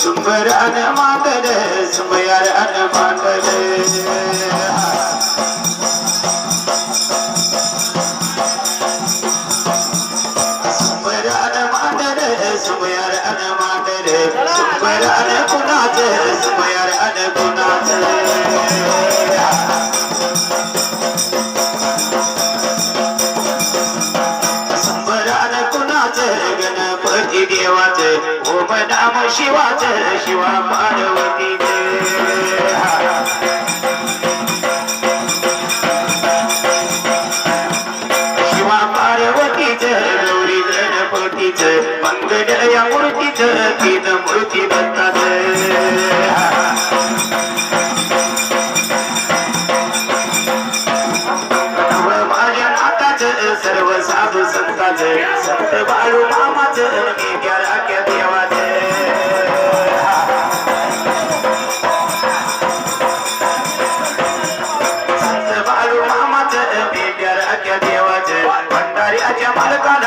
சும்பர் அன மாண்டட சும்பையார் அன மாண்டட சும்பர் அன மாண்டட சும்பையார் அன மாண்டட சும்பர் அன குணாச்ச சும்பையார் அன குணாச்ச देवाचं ओम नाम शिवाचं शिवा पार्वतीचे. शिवा पार्वतीचं गौरी गणपतीचं मंगळ या मूर्तीचं तीन मूर्ती बनतात माझ्या नाताचं सर्व साधू संताच संत बाळू मामाच மலக்கால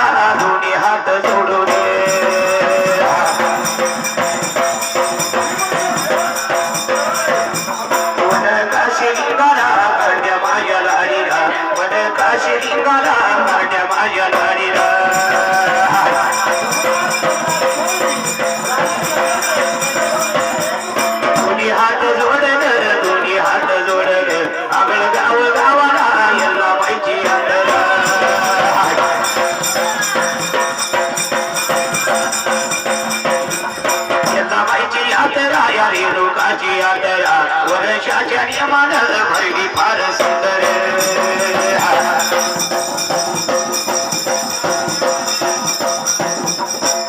वर्षाच्या नियमानं भरली फार सुंदर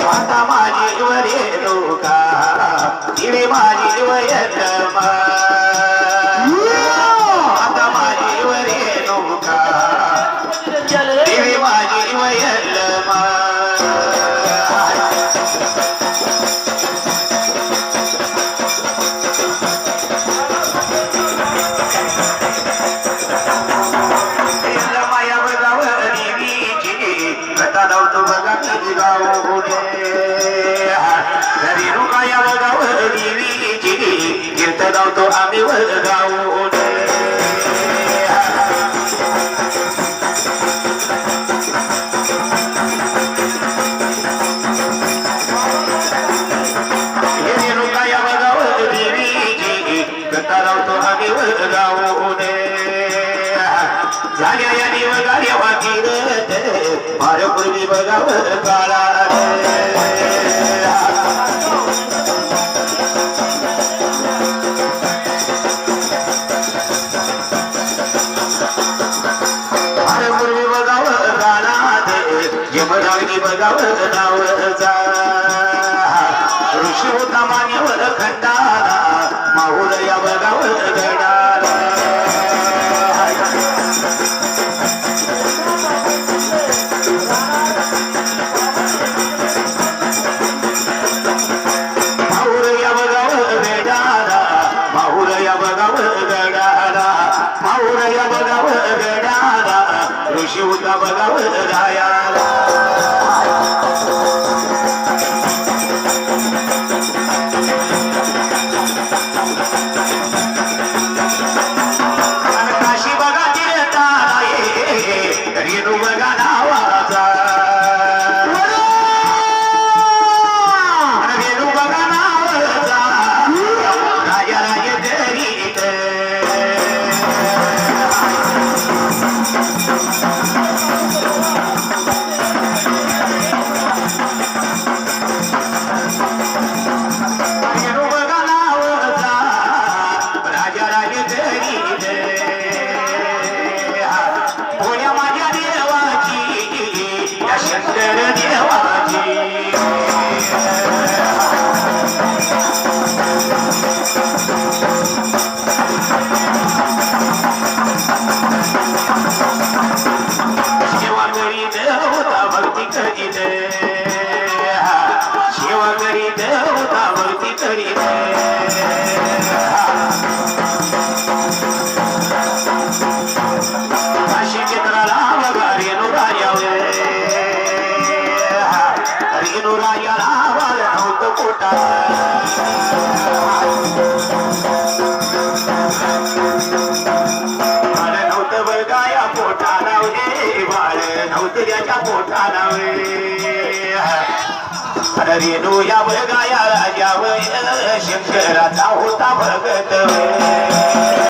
आता माझी व रेणुका तिने माझी व आता माझी माझी या आम्ही वाकीर फारपूर्वी बघा काळा यमरावणी बघावत नावचा ऋषी होता मान्यवर खंडाला माहुर या बघावत गडाला माहुर या बघाव गडाला माहुर या बघाव गडाला या ऋषी होता बघावत राया होता भक्ती करीत सेवा होता भक्ती करीत चित्राला बघा रेणू राजावर रेणू राजाला नव्हतं नव्हतं त्याच्या पोटा लावले रेणू या बघाया राजावय शंकराचा होता भगत